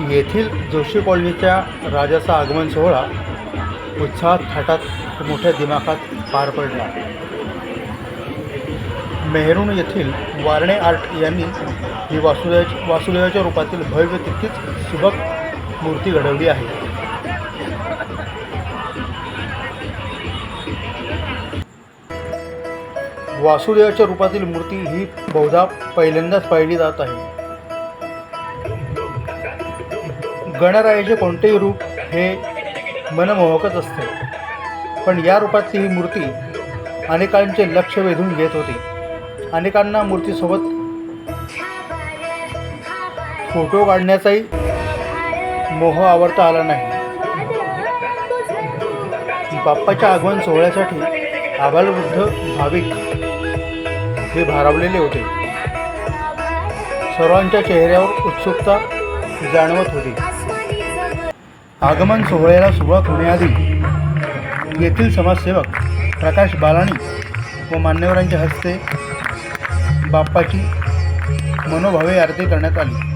येथील जोशी कॉलनीच्या राजाचा आगमन सोहळा उत्साहात थाटात मोठ्या दिमाखात पार पडला. मेहरून येथील वारणे आर्ट यांनी ही वासुदेव वासुदेवाच्या रूपातील भव्य तितकीच सुबक मूर्ती घडवली आहे. वासुदेवाच्या रूपातील मूर्ती ही बहुधा पहिल्यांदाच पाहिली जात आहे. गणरायाचे कोणतेही रूप हे मनमोहकच असते. पण या रूपातली ही मूर्ती अनेकांचे लक्ष वेधून घेत होती. अनेकांना मूर्तीसोबत फोटो काढण्याचाही मोह आवडता आला नाही. बाप्पाच्या आगमन सोहळ्यासाठी आबालवृद्ध भाविक हे भारावलेले होते. सर्वांच्या चेहऱ्यावर उत्सुकता जाणवत होती. आगमन सोहळ्याला सुरुवात होण्याआधी येथील समाजसेवक प्रकाश बालाणी व मान्यवरांच्या हस्ते बाप्पाची मनोभावे आरती करण्यात आली.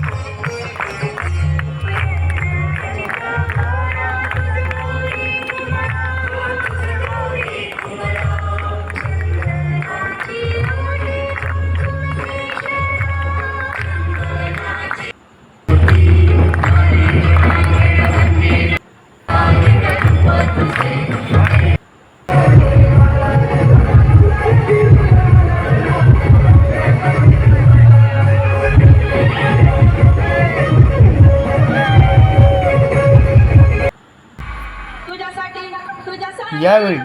यावेळी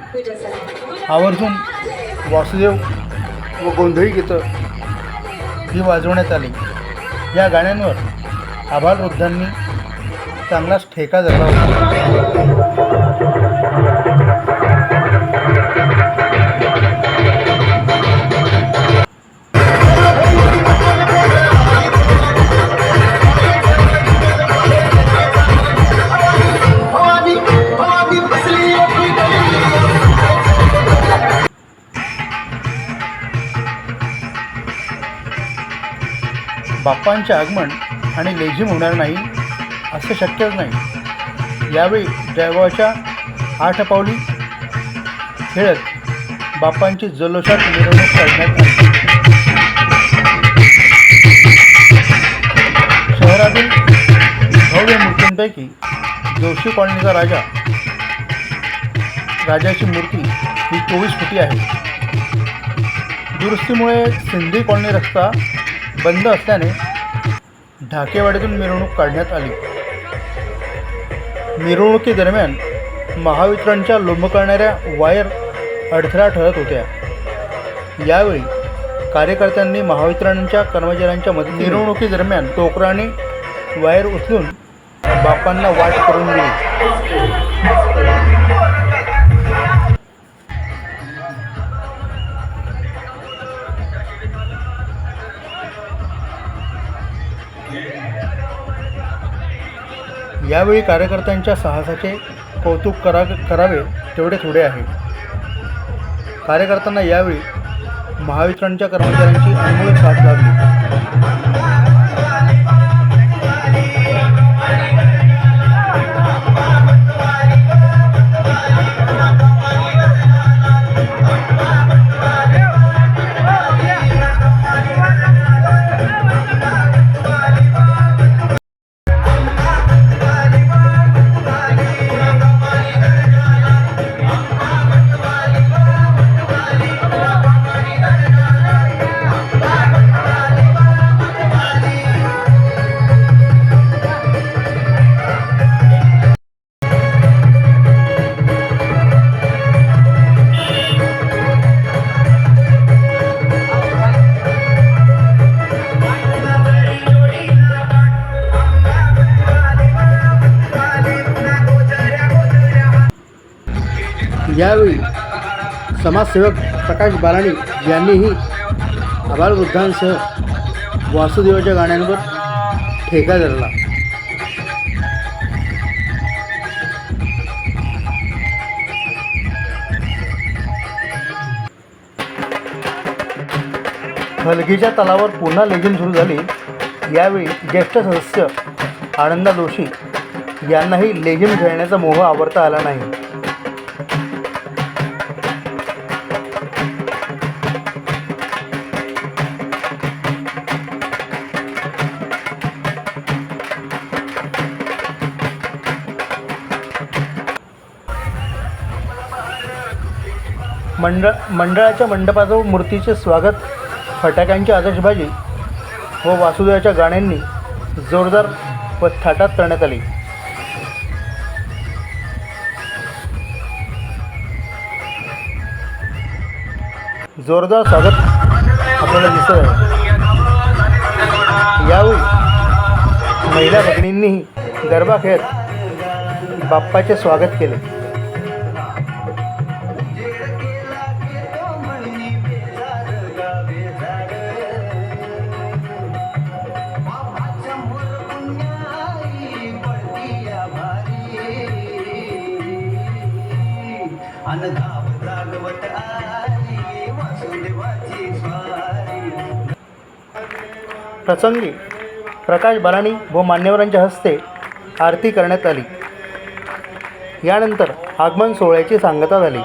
आवर्जून वासुदेव व गोंधळी गीतं ही वाजवण्यात आली. या गाण्यांवर आबाल वृद्धांनी चांगलाच ठेका धरला होता. बाप्पांचे आगमन आणि लेझिम होणार नाही असं शक्यच नाही. यावेळी जळगावच्या आठ पावली खेळत बाप्पांची जल्लोषात मिरवणूक काढण्यात आली. शहरातील भव्य मूर्तींपैकी जोशी कॉलनीचा राजा राजाची मूर्ती ही चोवीस फुटी आहे. दुरुस्तीमुळे सिंधी कॉलनी रस्ता बंद असल्याने ढाकेवाडीतून मिरवणूक काढण्यात आली. मिरवणुकीदरम्यान महावितरणच्या लोंब करणाऱ्या वायर अडथळा ठरत होत्या. यावेळी कार्यकर्त्यांनी महावितरणच्या कर्मचाऱ्यांच्या मदत मिरवणुकीदरम्यान टोकराने वायर उचलून बापांना वाट करून दिली. यावेळी कार्यकर्त्यांच्या साहसाचे कौतुक करा करावे तेवढे थोडे आहे. कार्यकर्त्यांना यावेळी महावितरणच्या कर्मचाऱ्यांची अनमोल साथ लाभली यावेळी समाजसेवक प्रकाश बाराणी यांनीही आबालवृद्धांसह वासुदेवाच्या गाण्यांवर ठेका धरला. हलगीच्या तलावर पुन्हा लेझिम सुरू झाली. यावेळी ज्येष्ठ सदस्य आनंदा जोशी यांनाही लेझिम खेळण्याचा मोह आवरता आला नाही. मंडळ मंडळाच्या मंडपाजवळ मूर्तीचे स्वागत फटाक्यांची आदर्शबाजी व वासुदेवाच्या गाण्यांनी जोरदार व थाटात करण्यात आली. जोरदार स्वागत आपल्याला दिसत आहे. यावेळी महिला भगिनींनीही गरबा खेळत बाप्पाचे स्वागत केले. जागवत आली वासुदेवाची स्वारी प्रसंगी प्रकाश बालाणी व मान्यवरांच्या हस्ते आरती करण्यात आली. यानंतर आगमन सोहळ्याची सांगता झाली.